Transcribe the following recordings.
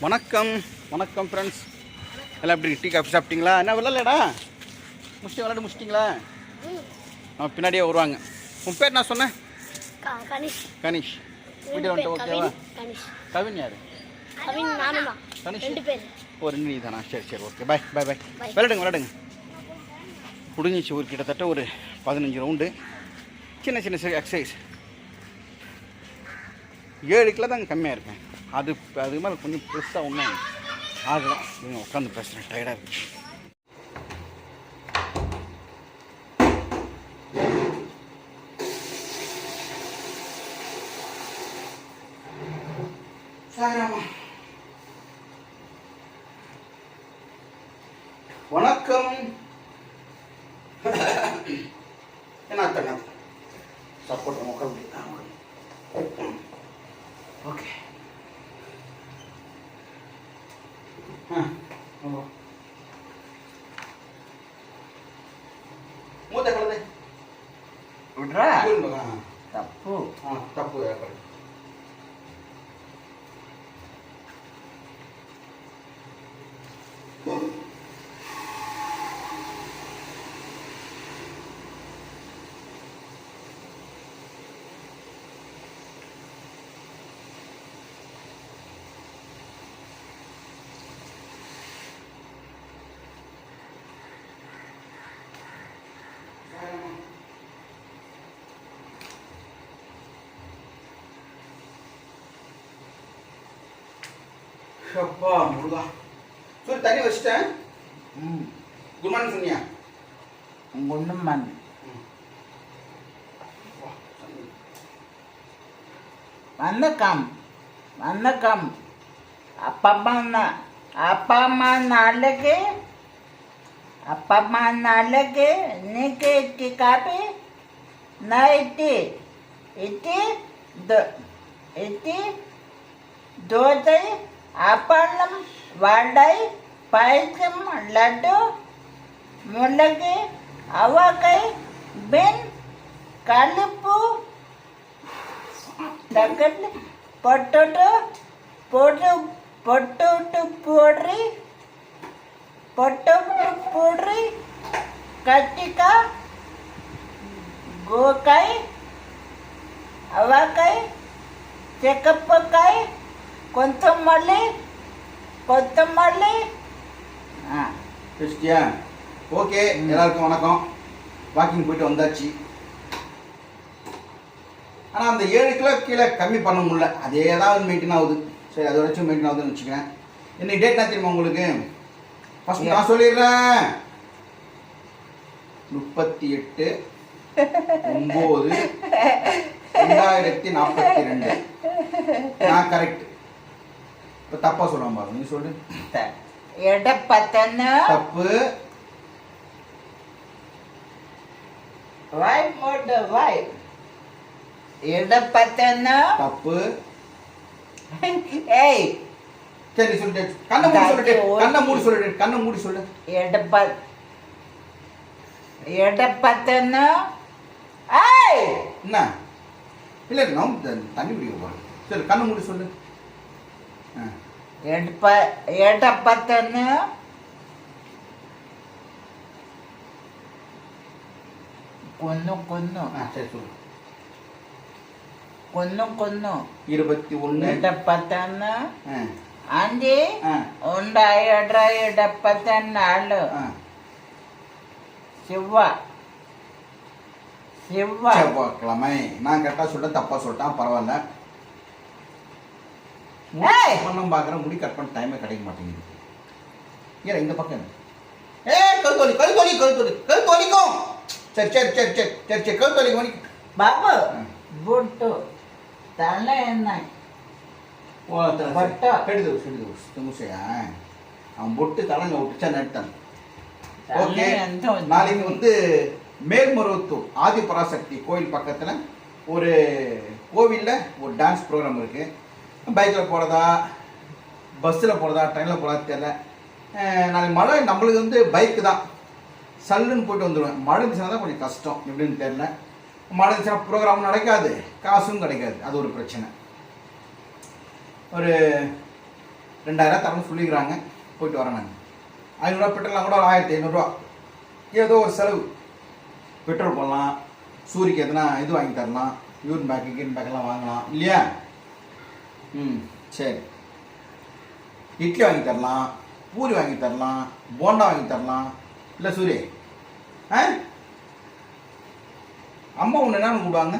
வணக்கம் வணக்கம் ஃப்ரெண்ட்ஸ் எல்லாம் எப்படி டீ காஃபி சாப்பிட்டீங்களா? என்ன விளாட்லடா முடிச்சு விளாட்டு முடிச்சிட்டிங்களா? நம்ம பின்னாடியே வருவாங்க. உன் பேர் நான் சொன்னேன்? க- கணேஷ் கணேஷ் வீடியோ வந்துட்டு ஓகேவா? கவின் யார்? கவின் நானும் தான் கணேஷ் ரெண்டு பேர். ஓ ரெண்டு நீ தானா சரி சரி ஓகே. பாய் பாய் பாய் Bye. விளாடுங்க விளாடுங்க முடிஞ்சிச்சு ஒரு கிட்டத்தட்ட ஒரு பதினஞ்சு ரவுண்டு சின்ன சின்ன சின்ன எக்ஸசைஸ் ஏழு கிலோ தாங்க கம்மியாக இருக்கேன். அது அது மாதிரி கொஞ்சம் பெருசாக ஒன்றும் ஆகலாம் நீங்கள் உட்காந்து பேசுகிறேன் டயர்டாக இருக்கு வணக்கம். என்ன தண்ணா சப்போர்ட் உட்காந்து ஓகே ஆ ஆமா. மூத்த குழந்தை விட்றா. தப்பு தப்பு அப்பா முருகா சூரி தண்ணி வச்சிட்டேன் ம் குட் மார்னிங் சொன்னியா ஒன்றும் மேன் வணக்கம் வணக்கம் அப்பா அம்மா அப்பா அம்மா நாளைக்கு அப்பா அம்மா நாளைக்கு இன்னைக்கு இட்டி காப்பி நான் இட்டி இட்டி இட்டி தோசை అప్పళ్ళం అప్పన్నం వడై లడ్డు ముళ్ళకి అవకాయ బిన్ కలుపు దగ్గర పొట్టోటు పొట్టు పొట్టోటు పొడ్రి పొట్టోటు పొడ్రి కట్టిక గోకాయ అవకాయ చెక్కప్పకాయ కొంతమల్లి కొత్తమల్లి கிறிஸ்டியா ஓகே எல்லாருக்கும் வணக்கம் வாக்கிங் போயிட்டு வந்தாச்சு ஆனால் அந்த ஏழு கிலோ கீழே கம்மி பண்ண முடியல அதே தான் மெயின்டைன் ஆகுது சரி அது வரைக்கும் மெயின்டைன் ஆகுதுன்னு வச்சுக்கிறேன் இன்னைக்கு டேட் என்ன தெரியுமா உங்களுக்கு ஃபர்ஸ்ட் நான் சொல்லிடுறேன் முப்பத்தி எட்டு ஒம்பது ரெண்டாயிரத்தி நாற்பத்தி ரெண்டு நான் கரெக்ட் இப்போ தப்பாக சொல்லுவாங்க பாருங்க நீ சொல்லு. எடப்பத்தன தப்பு. வாய் போட்டு வாய் எடப்பத்தன தப்பு. ஏய். சரி சொல்லிட்டு கண்ணை மூடி சொல்லிட்டு கண்ணை மூடி கண்ணை மூடி சொல்லு. எடப்ப எடப்பத்தன ஏய்! என்ன? இல்லை நம்ம தண்ணி குடிக்க போகிறோம் சரி கண்ணை மூடி சொல்லு. ஆ. ಎಡಪ ಎಡಪ್ಪತ್ತನ್ನು കൊന്നു കൊന്നു കൊന്നു കൊന്നു ഇരുപത്തി ഒന്ന് ഇടപ്പത്തന്ന് അഞ്ച് ഉണ്ടായിട ഇടപ്പത്തന്നാള് சிவ சிவ நான் கரெக்டாக சொல்லிட்டேன் தப்பாக சொல்லிட்டேன் பரவாயில்ல பண்ணம் பார்க்குற முடி கட் பண்ண டைமே கிடைக்க மாட்டேங்குது. ஏன் இந்த பக்கம் ஏ கழுத்தொலி கழுத்தொலி கழுத்தொலி கழுத்தொலிக்கும் சரி சரி சரி சரி சரி சரி கழுத்தொலிக்கு மணி. பாபு பொட்டு தலை என்ன ಬಟ್ಟ ಹಿಡಿದು ಹಿಡಿದು ತುಂಬಿಸಿ அவன் பொட்டு தலைங்க விட்டுச்சா நட்டான். நாளைக்கு வந்து மேல்மருவத்தூர் ஆதிபராசக்தி கோயில் பக்கத்தில் ஒரு கோவில்ல ஒரு டான்ஸ் ப்ரோக்ராம் இருக்குது பைக்கில் போகிறதா பஸ்ஸில் போகிறதா ட்ரெயினில் போகிறதா தெரில நாளைக்கு மழை நம்மளுக்கு வந்து பைக்கு தான். சல்லுன்னு போயிட்டு வந்துடுவேன். மழை இருந்துச்சுன்னா தான் கொஞ்சம் கஷ்டம் எப்படின்னு தெரில மழை இருந்துச்சுன்னா ப்ரோக்ராம் நடக்காது. காசும் கிடைக்காது. அது ஒரு பிரச்சனை. ஒரு ரெண்டாயிரம் தரணும் சொல்லிக்கிறாங்க. போயிட்டு வரேன் நாங்கள் ஐநூறுரூவா பெட்ரோல்லாம் கூட ஒரு ஆயிரத்தி ஐநூறுரூவா ஏதோ ஒரு செலவு. பெட்ரோல் போடலாம். சூரிக்கு எதனா இது வாங்கி தரலாம். யூரின் பேக்கு கீன் பேக்கெல்லாம் வாங்கலாம். இல்லையா? ம் சரி. இட்லி வாங்கி தரலாம் பூரி வாங்கி தரலாம் போண்டா வாங்கி தரலாம். இல்லை சூரிய. ஆ? அம்மா ஒன்று என்ன கூப்பிடுவாங்க?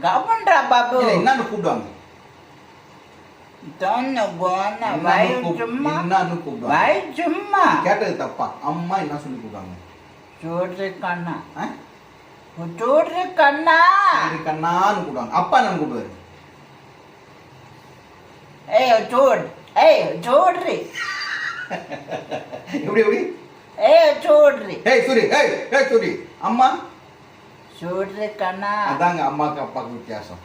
கவன்டா பாபு? என்னன்னு கூப்பிடுவாங்க? கேட்டது தப்பா. அம்மா என்ன சொல்லி கூப்பிடுவாங்க? சோறு கண்ணா. சோறு கண்ணா? கண்ணான்னு கூப்பிடுவாங்க. அப்பா என்னன்னு கூப்பிடுவாரு? ஏய் சோட். ஏய் சோட்ரி எப்படி எப்படி? ஏய் சோட்ரி ஏய் சூரி ஏய் ஏய் சூரி அம்மா? சோட்ரி கண்ணா. அதாங்க அம்மாக்கு அப்பாவுக்கு வித்தியாசம்.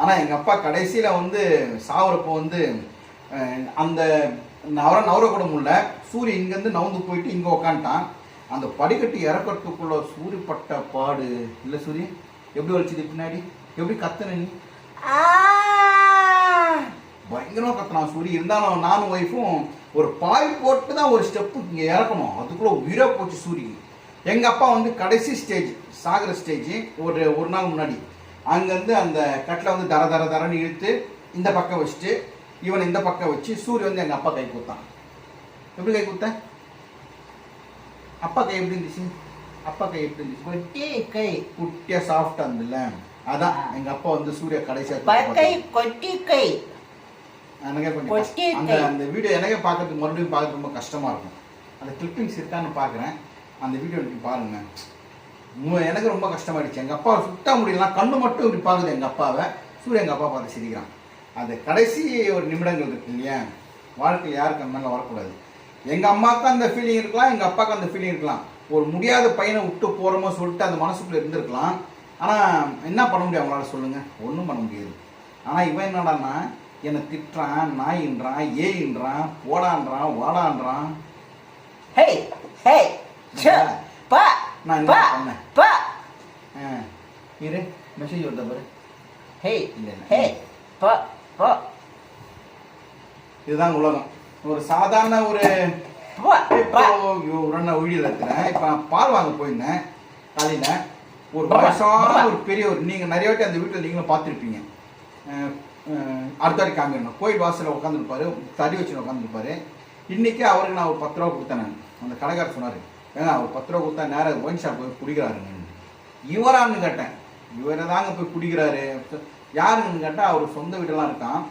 ஆனால் எங்கள் அப்பா கடைசியில் வந்து சாவரப்போ வந்து அந்த நவர நவர கூட முடியல. சூரிய இங்கேருந்து நவுந்து போயிட்டு இங்கே உக்காந்துட்டான். அந்த படிக்கட்டு இறக்கிறதுக்குள்ள சூரி பட்ட பாடு. இல்லை சூரிய எப்படி வலிச்சுது பின்னாடி? எப்படி கத்துன நீ? பயங்கரமாக கத்தினான் சூரி. இருந்தாலும் நானும் ஒய்ஃபும் ஒரு பாய் போட்டு தான் ஒரு ஸ்டெப்பு இங்கே இறக்கணும். அதுக்குள்ளே உயிராக போச்சு சூரி. எங்கள் அப்பா வந்து கடைசி ஸ்டேஜ் சாகிற ஸ்டேஜ் ஒரு ஒரு நாள் முன்னாடி. அங்கேருந்து அந்த கட்டில் வந்து தர தர தரன்னு இழுத்து இந்த பக்கம் வச்சுட்டு இவன் இந்த பக்கம் வச்சு சூரிய வந்து எங்கள் அப்பா கை கொடுத்தான். எப்படி கை கொடுத்த அப்பா கை எப்படி இருந்துச்சு? அப்பா கை எப்படி இருந்துச்சு? கொட்டி கை. குட்டியாக சாஃப்டாக இருந்ததுல அதான் எங்கள் அப்பா வந்து சூரிய கடைசியாக கொட்டி கை. எனக்கே கொஞ்சம். அந்த. அந்த வீடியோ எனக்கே பார்க்கறதுக்கு மறுபடியும் பார்க்கறது ரொம்ப கஷ்டமா இருக்கும். அந்த கிளிப்பிங்ஸ் இருக்கான்னு பார்க்குறேன். அந்த வீடியோ எனக்கு பாருங்க. உம், எனக்கு ரொம்ப கஷ்டமாயிடுச்சு. எங்கள் அப்பா சுத்தா முடியலாம் கண்ணு மட்டும் இப்படி பார்க்குது எங்கள் அப்பாவை. சூரிய எங்கள் அப்பா பார்த்து சிரிக்கிறான். அந்த கடைசி ஒரு நிமிடங்கள் இருக்கு இல்லையா? வாழ்க்கையில் யாருக்கு அந்த மாதிரிலாம் வரக்கூடாது. எங்கள் அம்மாவுக்கு அந்த ஃபீலிங் இருக்கலாம் எங்கள் அப்பாவுக்கு அந்த ஃபீலிங் இருக்கலாம். ஒரு முடியாத பையனை விட்டு போகிறோமோ சொல்லிட்டு அந்த மனசுக்குள்ளே இருந்திருக்கலாம். ஆனால் என்ன பண்ண முடியும் அவங்களால சொல்லுங்கள் ஒன்றும் பண்ண முடியாது. ஆனால் இவன் என்னடான்னா என்னை திட்டுறான் நாயின்றான் ஏயின்றான் போடான்றான் வாடான்றான். ஹே ஹே பா நான் பா பா. இரு மெசேஜ் வருதா பாரு. இல்லை ஹே பா இதுதான் உலகம். ஒரு சாதாரண ஒரு உடனே ஒழியில் இருக்கிறேன். இப்போ நான் பால் வாங்க போயிருந்தேன் காலையில். ஒரு வயசான ஒரு பெரிய ஒரு நீங்கள் நிறைய வாட்டி அந்த வீட்டில் நீங்களும் பார்த்துருப்பீங்க. அஹ், காமிக்கணும் கோயில் வாசலில் உட்காந்துருப்பாரு தடி வச்சு உட்காந்துருப்பாரு இன்றைக்கி அவருக்கு நான் ஒரு பத்து ரூபா கொடுத்தேன் நான். அந்த கடைக்காரர் சொன்னார் ஏன்னா அவர் பத்து ரூபா கொடுத்தா நேரம் ஒயின் ஷாப் போய் குடிக்கிறாருங்க இவரான்னு கேட்டேன். இவரை தாங்க போய் குடிக்கிறாரு. யாருன்னு கேட்டால் அவர் சொந்த வீடெல்லாம் இருக்கான்.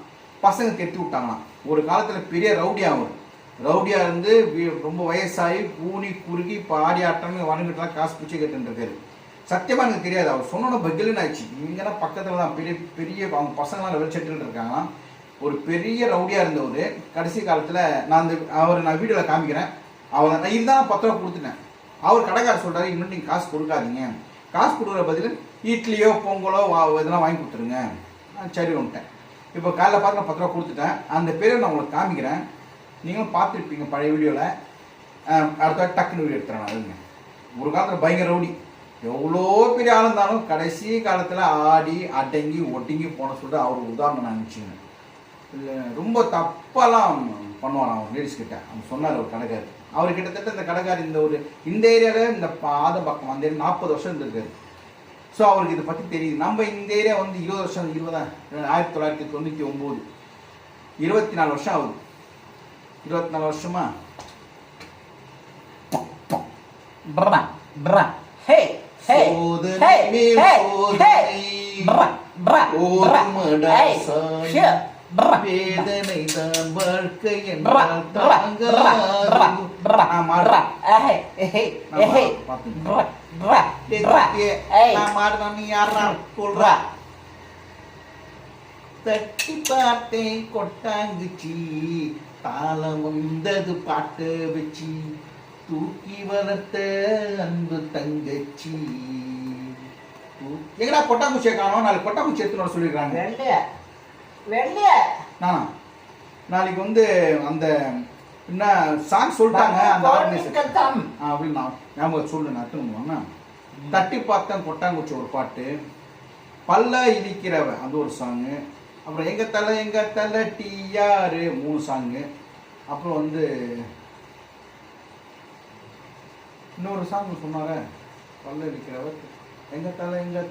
பசங்க கெட்டி விட்டாங்களாம். ஒரு காலத்தில் பெரிய ரவுடியாக அவர். ரவுடியாக இருந்து வீ- ரொம்ப வயசாகி பூனி குறுகி பாடி ஆடி ஆட்டம்னு வணங்கிட்டுலாம் காசு பிடிச்சி கேட்டுன்னு இருக்காரு. சத்தியமாக எனக்கு தெரியாது. அவர் சொன்னோட பகிலுன்னு ஆயிடுச்சு. இங்கெல்லாம் பக்கத்தில் தான் பெரிய பெரிய அவங்க பசங்களாம் வெளிச்செட்டுட்டு இருக்காங்களாம். ஒரு பெரிய ரவுடியாக இருந்தவர். கடைசி காலத்தில் நான் அந்த அவர் நான் வீடியோவில் காமிக்கிறேன். அவர் நான் இருந்தாலும் பத்து ரூபா கொடுத்துட்டேன். அவர் கடைக்காரர் சொல்கிறாரு இன்னும் நீங்கள் காசு கொடுக்காதீங்க. காசு கொடுக்குற பதில் இட்லியோ பொங்கலோ வா இதெல்லாம் வாங்கி கொடுத்துருங்க. நான் சரி வந்துட்டேன். இப்போ காலைல பார்த்து நான் பத்து ரூபா கொடுத்துட்டேன். அந்த பேரை நான் உங்களுக்கு காமிக்கிறேன். நீங்களும் பார்த்துருப்பீங்க பழைய வீடியோவில் அடுத்த டக்குன்னு வீடியோ எடுத்துறேன் நான். அதுங்க ஒரு காலத்தில் பயங்கர ரவுடி. எவ்வளோ பெரிய ஆள் இருந்தாலும் கடைசி காலத்தில் ஆடி அடங்கி ஒடுங்கி போன சொல்லிட்டு அவர் உதாரணம் நான் நினச்சிக்கணும் ரொம்ப தப்பாலாம் பண்ணுவான் அவர் லேடிஸ் கிட்ட அவன் சொன்னார் ஒரு கடைக்காரர் அவர் கிட்டத்தட்ட இந்த கடைக்காரர் இந்த ஒரு இந்த ஏரியாவில் இந்த பாத பக்கம் அந்த நாற்பது வருஷம் இருந்திருக்காரு ஸோ அவருக்கு இதை பற்றி தெரியுது நம்ம இந்த ஏரியா வந்து இருபது வருஷம் இருபதா ஆயிரத்தி தொள்ளாயிரத்தி தொண்ணூற்றி ஒம்பது இருபத்தி நாலு வருஷம் ஆகுது இருபத்தி நாலு வருஷமா பிரா பிரா ஹே வேதனை தான் வாழ்க்கை என்றால் தாங்க தட்டி பார்த்தேன் கொட்டாங்குச்சி தாளம் வந்தது பாட்டு வச்சு தூக்கி வளர்த்த அன்பு தங்கச்சி. எங்கடா கொட்டாங்குச்சியை காணும்? நாளைக்கு கொட்டாங்குச்சி எடுத்துன்னு சொல்லிடுறாங்க நானா? நாளைக்கு வந்து அந்த என்ன சாங் சொல்லிட்டாங்க அந்த ஆர்கனைசேஷன் அப்படின்னு ஞாபகம் சொல்லு நான் பண்ணுவாங்க தட்டி பார்த்தேன் கொட்டாங்குச்சி ஒரு பாட்டு. பல்ல இடிக்கிறவ அது ஒரு சாங்கு அப்புறம் எங்கள் தலை எங்கள் தலை டீ யாரு? மூணு சாங்கு அப்புறம் வந்து இன்னொரு சாங் சொன்னார பல்ல அடிக்கிறவர் எங்க தலை எங்க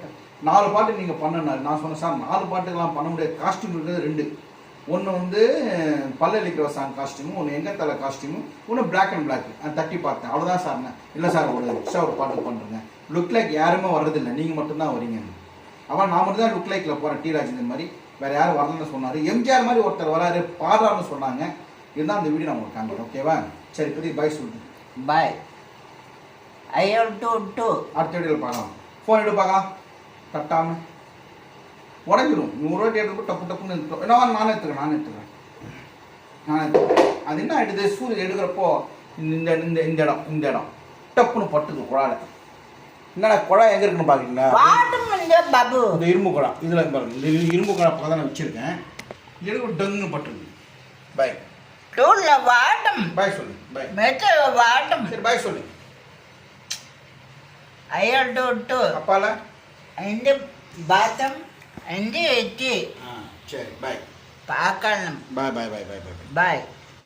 நாலு பாட்டு நீங்க பண்ணனாரு நான் சொன்னேன் சார் நாலு பாட்டுக்கெல்லாம் பண்ண முடியாது. காஸ்டியூம் இருக்கிறது ரெண்டு. ஒன்று வந்து பல்லளிக்கிற சாங் காஸ்டியூமும் ஒன்று எங்கள் தலை காஸ்டியூமும் ஒன்று பிளாக் அண்ட் பிளாக் தட்டி பார்த்தேன். அவ்வளோதான் சார் இல்லை சார் ஒரு எக்ஸ்ட்ரா ஒரு பாட்டு பண்ணுறேங்க லுக் லைக் யாருமே வர்றதில்லை. நீங்கள் மட்டும்தான் வரீங்க அவன் நான் மட்டும் தான் லுக் லைக்கில் போகிறேன் டி ராஜேந்திரன் மாதிரி. வேறு யாரும் வரலன்னு சொன்னார். எம்ஜிஆர் மாதிரி ஒருத்தர் வராரு பாடுறாருன்னு சொன்னாங்க. இருந்தால் அந்த வீடியோ நான் உங்களுக்கு காமிக்கிறேன் ஓகேவா சரி இப்போதைக்கு பாய் சொல்லுங்கள் bye I have to to அடுத்த வீடியோவில் பார்க்கலாம். ஃபோன் எடுத்து பார்க்கலாம் தட்டாம. உடஞ்சிரும். நூறுரூவா எடுத்து டப்பு டப்புன்னு எடுத்துரும். என்ன நானே எடுத்துக்கிறேன் நானே எடுத்துக்கிறேன். நானே எடுத்துக்கிறேன். அது என்ன ஆயிடுது? சூரியன் எடுக்கிறப்போ இந்த இந்த இந்த இடம் இந்த இடம். டப்புன்னு பட்டுது குழால என்னடா குழா எங்கே இருக்குன்னு பார்க்குறீங்களா இந்த இரும்பு குழா. இதில் பாருங்க. இந்த இரு- இரும்பு குழா பக்கம் தான் வச்சுருக்கேன். எடுக்க டங்குன்னு பட்டுது. பாய் டூல வாட்டும் பாய் சொல்லு. பாய் மெத்த வாட்டும் சரி பாய் சொல்லு. அப்பால இந்த பாத்தம் இந்த வெட்டி ஆ சரி பாய் பார்க்கணும் பாய் பாய் பாய் பாய் பாய் பாய்